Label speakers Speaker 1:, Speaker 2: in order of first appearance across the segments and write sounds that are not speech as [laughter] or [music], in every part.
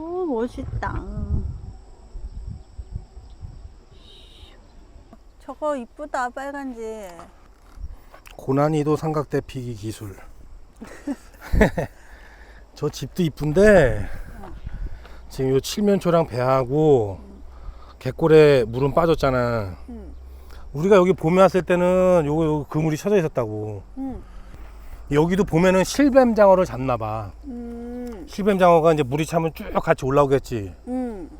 Speaker 1: 오 멋있다. 저거 이쁘다 빨간지.
Speaker 2: 고난이도 삼각대 피기 기술. [laughs] 저 집도 이쁜데 지금 요 칠면초랑 배하고 갯골에 물은 빠졌잖아.
Speaker 1: 응.
Speaker 2: 우리가 여기 봄에 왔을 때는 요거, 요거 그물이 쳐져 있었다고.
Speaker 1: 응.
Speaker 2: 여기도 보면은 실뱀장어를 잡나 봐.
Speaker 1: 음.
Speaker 2: 실뱀장어가 이제 물이 차면 쭉 같이 올라오겠지.
Speaker 1: 음.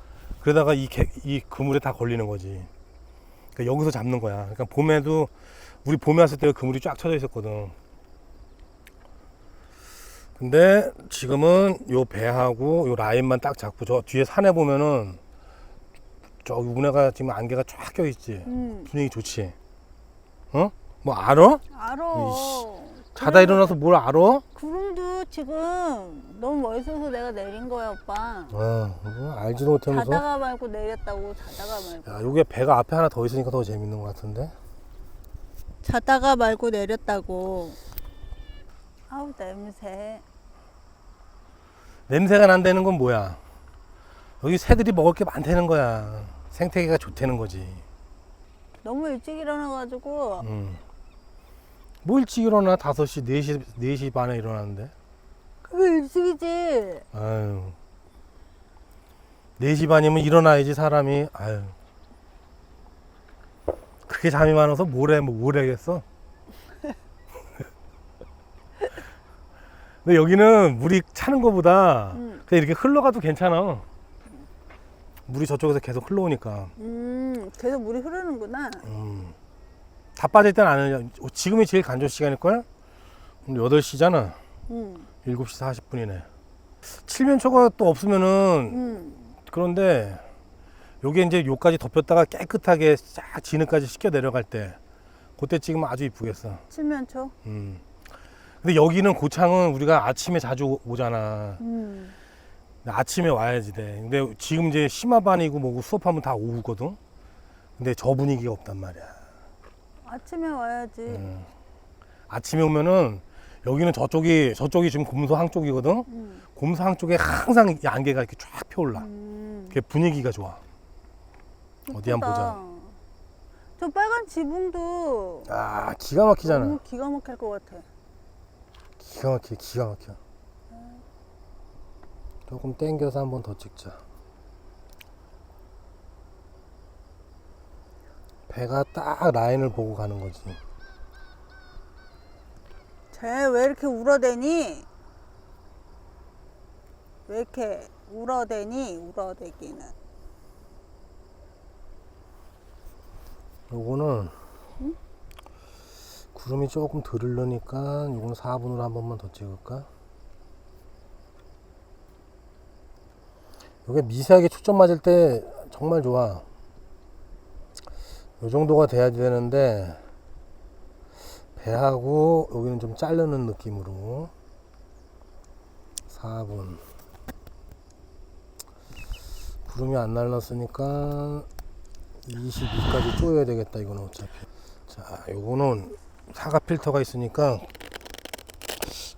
Speaker 2: 그러다가 이, 개, 이 그물에 다 걸리는 거지. 그러니까 여기서 잡는 거야. 그러니까 봄에도 우리 봄에 왔을 때 그물이 쫙 쳐져 있었거든. 근데 지금은 요 배하고 요 라인만 딱 잡고 저 뒤에 산에 보면은 저기 운해가 지금 안개가 쫙 껴 있지.
Speaker 1: 음.
Speaker 2: 분위기 좋지. 어? 뭐 알아?
Speaker 1: 알아.
Speaker 2: 이씨. 자다 일어나서 뭘 알아?
Speaker 1: 구름도 지금 너무 멋있어서 내가 내린 거야 오빠.
Speaker 2: 어, 뭐 알지도 못하면서.
Speaker 1: 자다가 말고 내렸다고 자다가 말고.
Speaker 2: 야, 요게 배가 앞에 하나 더 있으니까 더 재밌는 것 같은데.
Speaker 1: 자다가 말고 내렸다고. 아우 냄새.
Speaker 2: 냄새가 난다는 건 뭐야? 여기 새들이 먹을 게 많다는 거야. 생태계가 좋다는 거지.
Speaker 1: 너무 일찍 일어나가지고
Speaker 2: 음. 뭐 일찍 일어나? 5시, 4시, 4시 반에 일어나는데.
Speaker 1: 그게 일찍이지.
Speaker 2: 아유. 4시 반이면 일어나야지, 사람이. 아유. 그렇게 잠이 많아서 뭘 해, 뭐뭘 해겠어? 근데 여기는 물이 차는 것보다
Speaker 1: 음.
Speaker 2: 그냥 이렇게 흘러가도 괜찮아. 물이 저쪽에서 계속 흘러오니까.
Speaker 1: 음, 계속 물이 흐르는구나.
Speaker 2: 음. 다 빠질 때는 안 흘려. 지금이 제일 간조 시간일걸? 8시잖아.
Speaker 1: 음,
Speaker 2: 7시 40분이네. 칠면초가 또 없으면은
Speaker 1: 음,
Speaker 2: 그런데 요게 이제 요까지 덮였다가 깨끗하게 싹 진흙까지 씻겨 내려갈 때 그때 찍으면 아주 이쁘겠어.
Speaker 1: 칠면초.
Speaker 2: 음. 근데 여기는 고창은 우리가 아침에 자주 오- 오잖아.
Speaker 1: 음,
Speaker 2: 아침에 와야지 돼. 근데 지금 이제 심화반이고 뭐고 수업하면 다 오후거든. 근데 저 분위기가 없단 말이야.
Speaker 1: 아침에 와야지.
Speaker 2: 음. 아침에 오면은 여기는 저쪽이 저쪽이 지금 곰소항 쪽이거든.
Speaker 1: 음,
Speaker 2: 곰소항 쪽에 항상 이 안개가 이렇게 쫙 펴올라.
Speaker 1: 음.
Speaker 2: 그게 분위기가 좋아. 어디 한번 보자.
Speaker 1: 저 빨간 지붕도
Speaker 2: 아 기가 막히잖아.
Speaker 1: 너무 기가 막힐 것 같아.
Speaker 2: 기가 막혀, 기가 막혀. 조금 땡겨서 한 번 더 찍자. 배가 딱 라인을 보고 가는 거지.
Speaker 1: 쟤 왜 이렇게 울어대니? 왜 이렇게 울어대니? 울어대기는.
Speaker 2: 요거는 구름이 조금 덜 흐르니까 요거는 4분으로 한 번만 더 찍을까? 요게 미세하게 초점 맞을 때 정말 좋아. 요 정도가 돼야 되는데 배하고 여기는 좀 자르는 느낌으로. 4분. 구름이 안 날랐으니까 22까지 쪼여야 되겠다 이거는 어차피. 자 요거는 사각 필터가 있으니까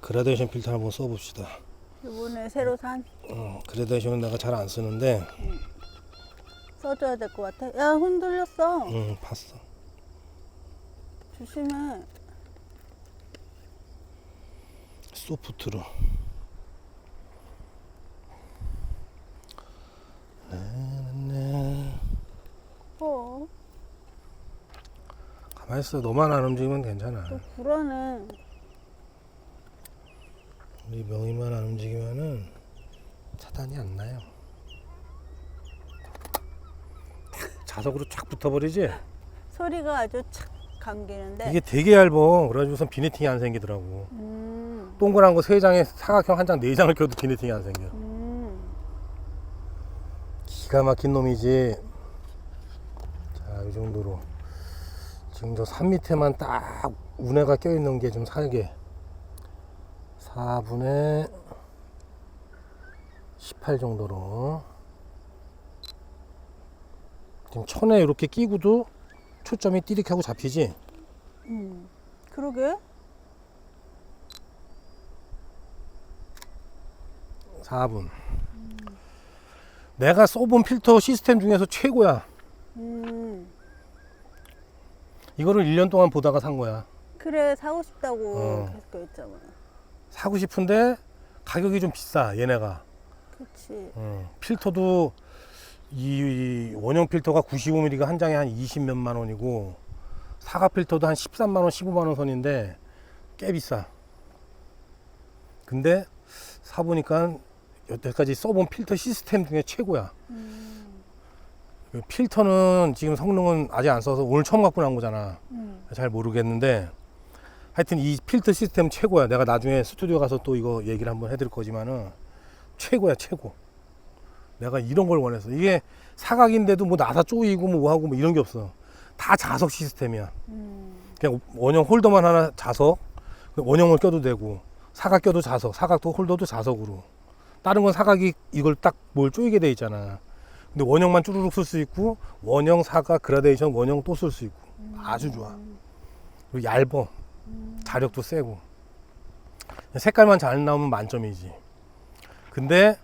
Speaker 2: 그라데이션 필터 한번 써봅시다.
Speaker 1: 이번에 새로 산?
Speaker 2: 어, 그라데이션은 내가 잘 안 쓰는데
Speaker 1: 써줘야 될 것 같아. 야 흔들렸어.
Speaker 2: 응 봤어
Speaker 1: 조심해.
Speaker 2: 소프트로 네네.
Speaker 1: 어,
Speaker 2: 가만히 있어 너만 안 움직이면 괜찮아
Speaker 1: 좀 불안해.
Speaker 2: 우리 명이만 안 움직이면은 차단이 안 나요 자석으로 쫙 붙어버리지?
Speaker 1: 소리가 아주 착 감기는데.
Speaker 2: 이게 되게 얇아 그래가지고선 비네팅이 안 생기더라고.
Speaker 1: 음,
Speaker 2: 동그란 거 세 장에 사각형 한 장 네 장을 껴도 비네팅이 안 생겨.
Speaker 1: 음.
Speaker 2: 기가 막힌 놈이지. 자 이 정도로. 지금 저 산 밑에만 딱 운해가 껴있는 게 좀 살게. 4분의 18 정도로 지금 천에 이렇게 끼고도 초점이 띠릭하고 잡히지
Speaker 1: 음. 그러게.
Speaker 2: 4분 내가 써본 필터 시스템 중에서 최고야.
Speaker 1: 음.
Speaker 2: 이거를 1년 동안 보다가 산 거야.
Speaker 1: 그래 사고 싶다고
Speaker 2: 어.
Speaker 1: 계속 했잖아.
Speaker 2: 사고 싶은데 가격이 좀 비싸 얘네가.
Speaker 1: 그렇지.
Speaker 2: 어, 필터도 이 원형 필터가 95mm가 한 장에 한 20 몇만 원이고 사과 필터도 한 13만 원, 15만 원 선인데 꽤 비싸. 근데 사 보니까 여태까지 써본 필터 시스템 중에 최고야.
Speaker 1: 음.
Speaker 2: 그 필터는 지금 성능은 아직 안 써서 오늘 처음 갖고 나온 거잖아.
Speaker 1: 음.
Speaker 2: 잘 모르겠는데 하여튼 이 필터 시스템 최고야. 내가 나중에 스튜디오 가서 또 이거 얘기를 한번 해드릴 거지만은 최고야 최고. 내가 이런 걸 원했어. 이게 사각인데도 뭐 나사 쪼이고 뭐 하고 뭐 이런 게 없어. 다 자석 시스템이야.
Speaker 1: 음.
Speaker 2: 그냥 원형 홀더만 하나 자석, 원형을 껴도 되고 사각 껴도 자석, 사각도 홀더도 자석으로. 다른 건 사각이 이걸 딱 뭘 쪼이게 돼 있잖아. 근데 원형만 쭈루룩 쓸 수 있고 원형 사각 그라데이션 원형 또 쓸 수 있고 아주 좋아. 그리고 얇어. 자력도 세고. 색깔만 잘 나오면 만점이지. 근데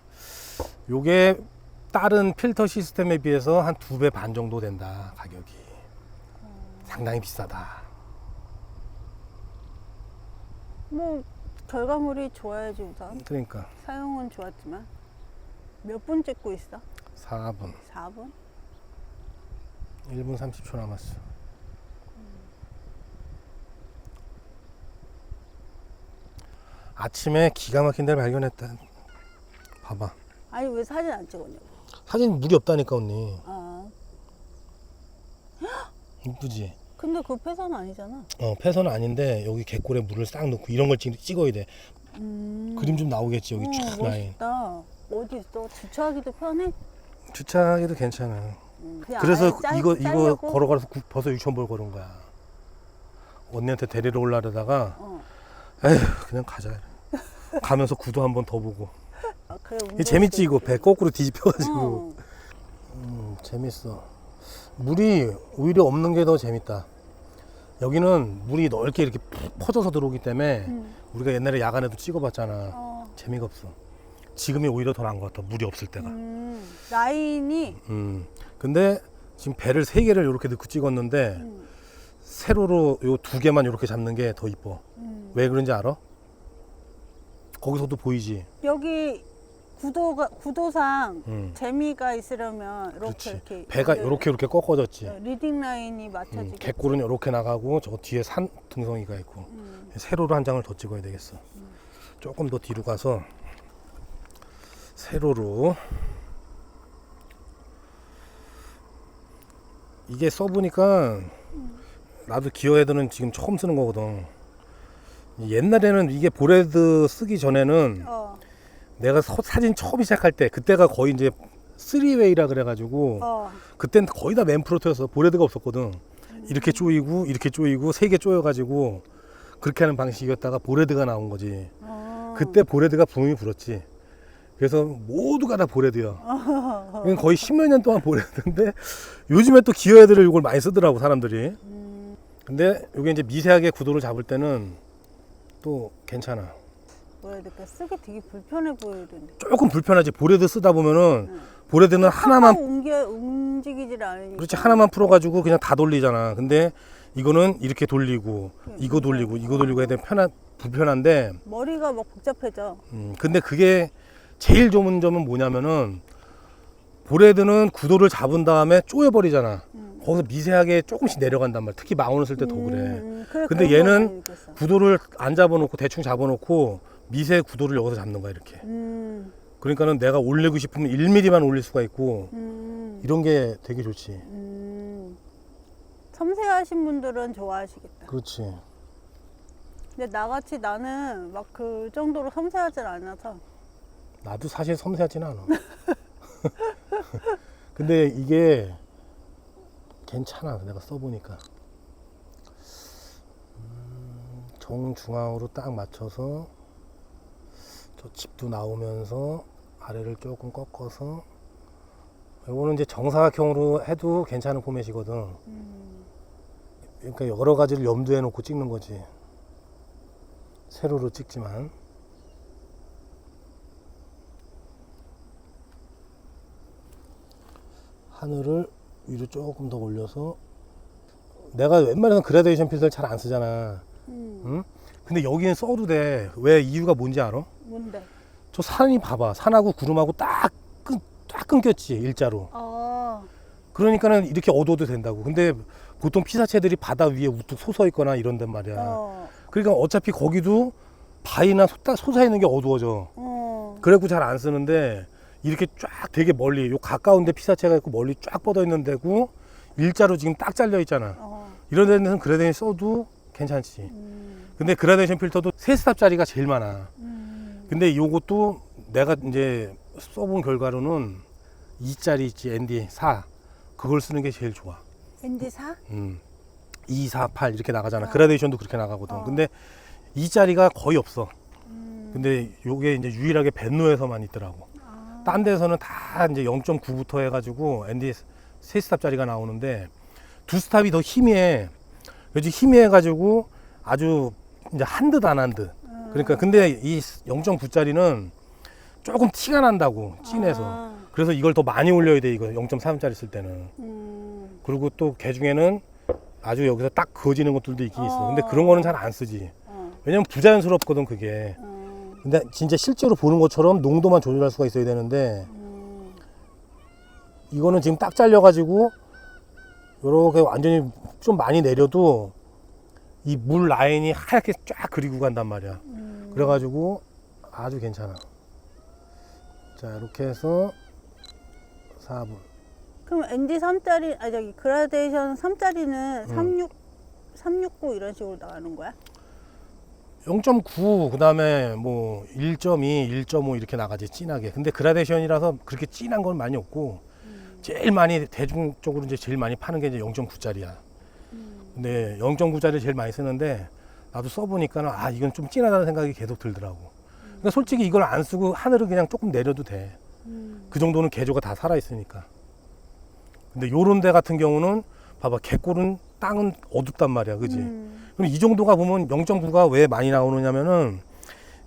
Speaker 2: 요게 다른 필터 시스템에 비해서 한 두 배 반 정도 된다, 가격이. 상당히 비싸다.
Speaker 1: 뭐 결과물이 좋아야지 우선.
Speaker 2: 그러니까
Speaker 1: 사용은 좋았지만 몇 분 찍고 있어?
Speaker 2: 4분,
Speaker 1: 4분?
Speaker 2: 1분 30초 남았어. 아침에 기가 막힌 데를 발견했다. 봐봐.
Speaker 1: 아니 왜 사진 안 찍었냐고.
Speaker 2: 사진 물이 없다니까 언니.
Speaker 1: 아 [gasps]
Speaker 2: 이쁘지?
Speaker 1: 근데 그 폐선 아니잖아.
Speaker 2: 어, 폐선은 아닌데 여기 갯골에 물을 싹 넣고 이런 걸 찍, 찍어야 돼.
Speaker 1: 음.
Speaker 2: 그림 좀 나오겠지 여기
Speaker 1: 어,
Speaker 2: 쫙 라인.
Speaker 1: 멋있다. 어디 있어? 주차하기도 편해?
Speaker 2: 주차하기도 괜찮아.
Speaker 1: 음, 그냥
Speaker 2: 그래서
Speaker 1: 아예 짤-
Speaker 2: 이거 이거
Speaker 1: 짤려고?
Speaker 2: 걸어가서 구- 벌써 6천 벌 걸은 거야. 언니한테 데리러 올라다가
Speaker 1: 어.
Speaker 2: 에휴 그냥 가자. 가면서 구도 한 번 더 보고.
Speaker 1: 아, 그래,
Speaker 2: 이게 재밌지 이거 배 거꾸로 뒤집혀가지고.
Speaker 1: 어.
Speaker 2: 음, 재밌어. 물이 오히려 없는 게 더 재밌다. 여기는 물이 넓게 이렇게 푹 퍼져서 들어오기 때문에
Speaker 1: 음.
Speaker 2: 우리가 옛날에 야간에도 찍어봤잖아.
Speaker 1: 어.
Speaker 2: 재미가 없어. 지금이 오히려 더 나은 것 같아. 물이 없을 때가.
Speaker 1: 음. 라인이
Speaker 2: 음. 근데 지금 배를 세 개를 이렇게 넣고 찍었는데
Speaker 1: 음.
Speaker 2: 세로로 요 두 개만 이렇게 잡는 게 더 이뻐.
Speaker 1: 음.
Speaker 2: 왜 그런지 알아? 거기서도 보이지.
Speaker 1: 여기 구도가 구도상
Speaker 2: 음.
Speaker 1: 재미가 있으려면 이렇게
Speaker 2: 그렇지.
Speaker 1: 이렇게
Speaker 2: 배가
Speaker 1: 그,
Speaker 2: 이렇게 이렇게 꺾어졌지.
Speaker 1: 어, 리딩 라인이
Speaker 2: 음,
Speaker 1: 맞춰지게.
Speaker 2: 갯골은 이렇게 나가고 저 뒤에 산 등성이가 있고
Speaker 1: 음.
Speaker 2: 세로로 한 장을 더 찍어야 되겠어. 조금 더 뒤로 가서 세로로 이게 써보니까 나도 기어 헤드는 지금 처음 쓰는 거거든. 옛날에는 이게 보레드 쓰기 전에는
Speaker 1: 어.
Speaker 2: 내가 서- 사진 처음 시작할 때 그때가 거의 이제 3웨이라 그래가지고
Speaker 1: 어.
Speaker 2: 그땐 거의 다 맨프로트였어. 보레드가 없었거든. 이렇게 쪼이고 이렇게 쪼이고 세 개 쪼여가지고 그렇게 하는 방식이었다가 보레드가 나온 거지.
Speaker 1: 어.
Speaker 2: 그때 보레드가 붐이 불었지. 그래서 모두가 다 보레드야. [laughs] 이건 거의 십몇 년 동안 보레드인데 요즘에 또 기어 애들을 이걸 많이 쓰더라고 사람들이.
Speaker 1: 음.
Speaker 2: 근데 이게 이제 미세하게 구도를 잡을 때는 또 괜찮아.
Speaker 1: 뭐야 이렇게 쓰기 되게 불편해 보이던데.
Speaker 2: 조금 불편하지. 보레드 쓰다 보면은
Speaker 1: 응.
Speaker 2: 보레드는 하나만
Speaker 1: 옮겨 움직이질 않으니까.
Speaker 2: 그렇지 하나만 풀어가지고 그냥 다 돌리잖아. 근데 이거는 이렇게 돌리고 이거 돌리고 이거 돌리고 해야 돼 편한 불편한데
Speaker 1: 머리가 막 복잡해져.
Speaker 2: 음, 근데 그게 제일 좋은 점은 뭐냐면은 보레드는 구도를 잡은 다음에 쪼여버리잖아.
Speaker 1: 음.
Speaker 2: 거기서 미세하게 조금씩 내려간단 말이야. 특히 망원을 쓸 때 더 그래.
Speaker 1: 음, 그래,
Speaker 2: 근데
Speaker 1: 그런 거
Speaker 2: 얘는
Speaker 1: 많이 느꼈어.
Speaker 2: 구도를 안 잡아놓고 대충 잡아놓고 미세 구도를 여기서 잡는 거야 이렇게.
Speaker 1: 음,
Speaker 2: 그러니까는 내가 올리고 싶으면 1mm만 올릴 수가 있고
Speaker 1: 음,
Speaker 2: 이런 게 되게 좋지.
Speaker 1: 음. 섬세하신 분들은 좋아하시겠다.
Speaker 2: 그렇지.
Speaker 1: 근데 나같이 나는 막 그 정도로 섬세하진 않아서.
Speaker 2: 나도 사실 섬세하진 않아. [laughs] 근데 이게 괜찮아. 내가 써보니까. 음, 정중앙으로 딱 맞춰서 저 집도 나오면서 아래를 조금 꺾어서 이거는 이제 정사각형으로 해도 괜찮은 포맷이거든.
Speaker 1: 음,
Speaker 2: 그러니까 여러 가지를 염두에 놓고 찍는 거지. 세로로 찍지만. 하늘을 위로 조금 더 올려서 내가 웬만해서는 그라데이션 필터를 잘 안 쓰잖아.
Speaker 1: 음.
Speaker 2: 응? 근데 여기는 써도 돼. 왜 이유가 뭔지 알아?
Speaker 1: 뭔데?
Speaker 2: 저 산이 봐봐. 산하고 구름하고 딱, 끊, 딱 끊겼지, 일자로.
Speaker 1: 어.
Speaker 2: 그러니까는 이렇게 어두워도 된다고. 근데 보통 피사체들이 바다 위에 우뚝 솟아 있거나 이런 단 말이야.
Speaker 1: 어.
Speaker 2: 그러니까 어차피 거기도 바위나 솟아, 있는 게 어두워져.
Speaker 1: 어.
Speaker 2: 그래갖고 잘 안 쓰는데 이렇게 쫙 되게 멀리 요 가까운데 피사체가 있고 멀리 쫙 뻗어 있는 데고 일자로 지금 딱 잘려 있잖아.
Speaker 1: 어.
Speaker 2: 이런 데는 그라데이션 써도 괜찮지.
Speaker 1: 음.
Speaker 2: 근데 그라데이션 필터도 세 스탑짜리가 제일 많아.
Speaker 1: 음.
Speaker 2: 근데 요것도 내가 이제 써본 결과로는 2짜리 있지 ND 4 그걸 쓰는 게 제일 좋아.
Speaker 1: 앤디 사?
Speaker 2: 음. 2, 4, 8 이렇게 나가잖아.
Speaker 1: 어.
Speaker 2: 그라데이션도 그렇게 나가거든.
Speaker 1: 어.
Speaker 2: 근데 2짜리가 거의 없어.
Speaker 1: 음.
Speaker 2: 근데 요게 이제 유일하게 벤노에서만 있더라고.
Speaker 1: 아.
Speaker 2: 딴 데서는 다 이제 0.9부터 해가지고 ND 세 스탑짜리가 나오는데 두 스탑이 더 희미해. 그래서 희미해가지고 아주 이제 한 듯 안 한 듯.
Speaker 1: 음.
Speaker 2: 그러니까 근데 이 0.9짜리는 조금 티가 난다고 진해서.
Speaker 1: 아.
Speaker 2: 그래서 이걸 더 많이 올려야 돼 이거 0.3짜리 쓸 때는.
Speaker 1: 음.
Speaker 2: 그리고 또 개 중에는 아주 여기서 딱 그어지는 것들도 있긴 있어. 근데
Speaker 1: 어.
Speaker 2: 그런 거는 잘 안 쓰지.
Speaker 1: 어.
Speaker 2: 왜냐면 부자연스럽거든 그게.
Speaker 1: 음.
Speaker 2: 근데 진짜 실제로 보는 것처럼 농도만 조절할 수가 있어야 되는데
Speaker 1: 음.
Speaker 2: 이거는 지금 딱 잘려 가지고 요렇게 완전히 좀 많이 내려도 이 물 라인이 하얗게 쫙 그리고 간단 말이야.
Speaker 1: 음.
Speaker 2: 그래가지고 아주 괜찮아. 자 이렇게 해서 4분.
Speaker 1: 그럼 앤디 3짜리 아 저기 그라데이션 3짜리는
Speaker 2: 음.
Speaker 1: 36 369 이런 식으로 나가는 거야?
Speaker 2: 0.9 그 다음에 뭐 1.2, 1.5 이렇게 나가지 진하게. 근데 그라데이션이라서 그렇게 진한 건 많이 없고 제일 많이 대중적으로 이제 제일 많이 파는 게 이제 0.9짜리야.
Speaker 1: 음.
Speaker 2: 근데 0.9짜리 제일 많이 쓰는데 나도 써보니까는 아 이건 좀 진하다는 생각이 계속 들더라고. 그러니까 솔직히 이걸 안 쓰고 하늘을 그냥 조금 내려도 돼.
Speaker 1: 음.
Speaker 2: 그 정도는 개조가 다 살아 있으니까. 근데 요런 데 같은 경우는 봐봐 개꼴은 땅은 어둡단 말이야, 그지?
Speaker 1: 음.
Speaker 2: 그럼 이 정도가 보면 0.9가 왜 많이 나오느냐면은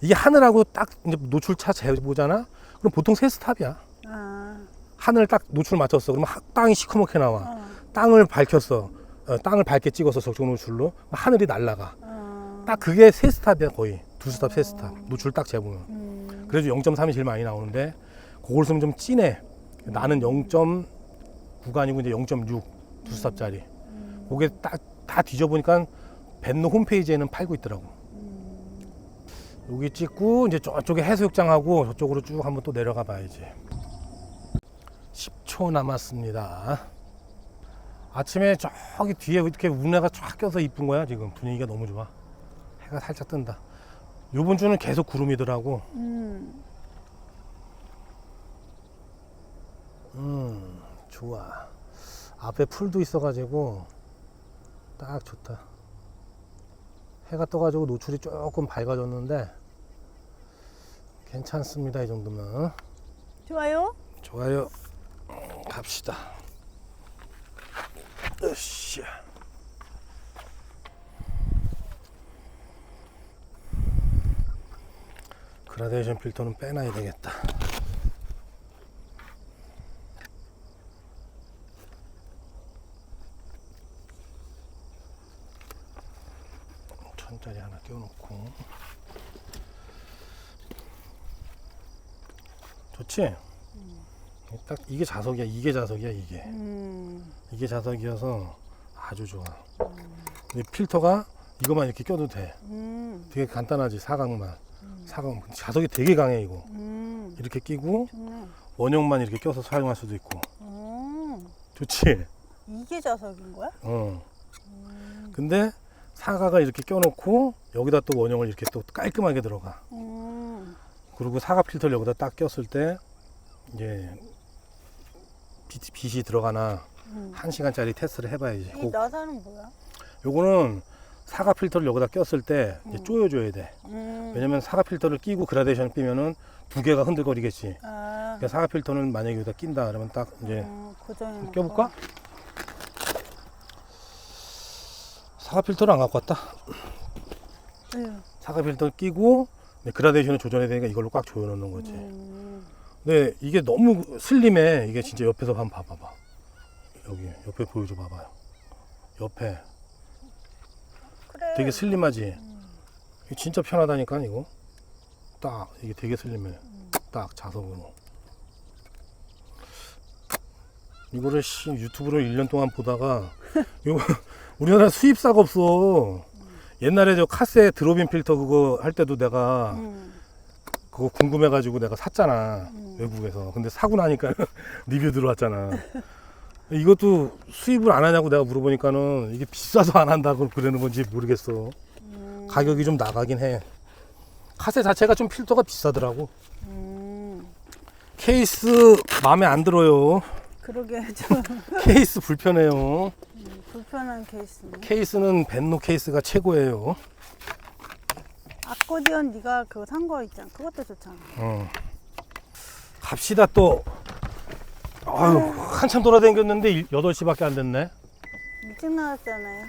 Speaker 2: 이게 하늘하고 딱 이제 노출차 재보잖아. 그럼 보통 세 스탑이야.
Speaker 1: 아.
Speaker 2: 하늘 딱 노출 맞췄어. 그러면 하- 땅이 시커멓게 나와.
Speaker 1: 어.
Speaker 2: 땅을 밝혔어. 어, 땅을 밝게 찍어서 적정 노출로 그럼 하늘이 날아가.
Speaker 1: 어.
Speaker 2: 딱 그게 세 스탑이야 거의 두 스탑 세 스탑 노출 딱 재보면.
Speaker 1: 음.
Speaker 2: 그래도 0.3이 제일 많이 나오는데 그걸 쓰면 좀 진해. 나는 0.9가 아니고 이제 0.6 두 스탑짜리.
Speaker 1: 음.
Speaker 2: 그게 딱 다 뒤져보니까 벤노 홈페이지에는 팔고 있더라고.
Speaker 1: 음.
Speaker 2: 여기 찍고 이제 저쪽에 해수욕장하고 저쪽으로 쭉 한번 또 내려가 봐야지. 10초 남았습니다. 아침에 저기 뒤에 이렇게 운해가 쫙 껴서 이쁜 거야 지금 분위기가 너무 좋아. 해가 살짝 뜬다. 요번 주는 계속 구름이더라고.
Speaker 1: 음.
Speaker 2: 음, 좋아. 앞에 풀도 있어가지고 딱 좋다. 해가 떠가지고 노출이 조금 밝아졌는데 괜찮습니다. 이 정도면.
Speaker 1: 좋아요?
Speaker 2: 좋아요. 갑시다. 으쌰. 그라데이션 필터는 빼놔야 되겠다. 천짜리 하나 껴놓고. 좋지? 딱 이게 자석이야. 이게 자석이야. 이게.
Speaker 1: 음.
Speaker 2: 이게 자석이어서 아주 좋아. 근데 필터가 이것만 이렇게 껴도 돼.
Speaker 1: 음.
Speaker 2: 되게 간단하지 사각만. 사각 자석이 되게 강해 이거.
Speaker 1: 음.
Speaker 2: 이렇게 끼고
Speaker 1: 좋네.
Speaker 2: 원형만 이렇게 껴서 사용할 수도 있고.
Speaker 1: 음.
Speaker 2: 좋지.
Speaker 1: 이게 자석인 거야?
Speaker 2: 어.
Speaker 1: 음.
Speaker 2: 근데 사각을 이렇게 껴놓고 여기다 또 원형을 이렇게 또 깔끔하게 들어가.
Speaker 1: 음.
Speaker 2: 그리고 사각 필터를 여기다 딱 꼈을 때 이제 빛, 빛이 들어가나
Speaker 1: 음.
Speaker 2: 한 시간짜리 테스트를 해봐야지.
Speaker 1: 이 나사는 뭐야?
Speaker 2: 요거는 사각 필터를 여기다 꼈을 때 이제
Speaker 1: 음.
Speaker 2: 조여줘야 돼.
Speaker 1: 음.
Speaker 2: 왜냐면 사각 필터를 끼고 그라데이션 끼면은 두 개가 흔들거리겠지.
Speaker 1: 아.
Speaker 2: 그러니까 사각 필터는 만약에 여기다 낀다 그러면 딱 이제
Speaker 1: 음, 고정해
Speaker 2: 껴볼까? 사각 필터를 안 갖고 왔다.
Speaker 1: 응.
Speaker 2: 사각 필터 끼고 이제 그라데이션을 조절해야 되니까 이걸로 꽉 조여놓는 거지.
Speaker 1: 음.
Speaker 2: 근데 이게 너무 슬림해. 이게 진짜 옆에서 한번 봐봐봐. 여기 옆에 보여줘 봐봐요. 옆에
Speaker 1: 그래.
Speaker 2: 되게 슬림하지. 이게 진짜 편하다니까 이거. 딱 이게 되게 슬림해. 딱 자석으로. 이거를 씨, 유튜브로 1년 동안 보다가 [laughs] 이거 우리나라 수입사가 없어. 옛날에 저 카세 드롭인 필터 그거 할 때도 내가
Speaker 1: 음.
Speaker 2: 그거 궁금해가지고 내가 샀잖아
Speaker 1: 음.
Speaker 2: 외국에서 근데 사고 나니까 [laughs] 리뷰 들어왔잖아 이것도 수입을 안 하냐고 내가 물어보니까는 이게 비싸서 안 한다고 그러는 건지 모르겠어
Speaker 1: 음.
Speaker 2: 가격이 좀 나가긴 해 카세 자체가 좀 필터가 비싸더라고
Speaker 1: 음.
Speaker 2: 케이스 마음에 안 들어요
Speaker 1: 그러게 좀 [laughs]
Speaker 2: 케이스 불편해요
Speaker 1: 불편한 케이스네.
Speaker 2: 케이스는 벤노 케이스가 최고예요
Speaker 1: 아코디언 네가 그거 산 거 있잖아. 그것도 좋잖아.
Speaker 2: 어. 갑시다 또 아유 한참 돌아다녔는데 8시밖에 안 됐네
Speaker 1: 일찍 나왔잖아요.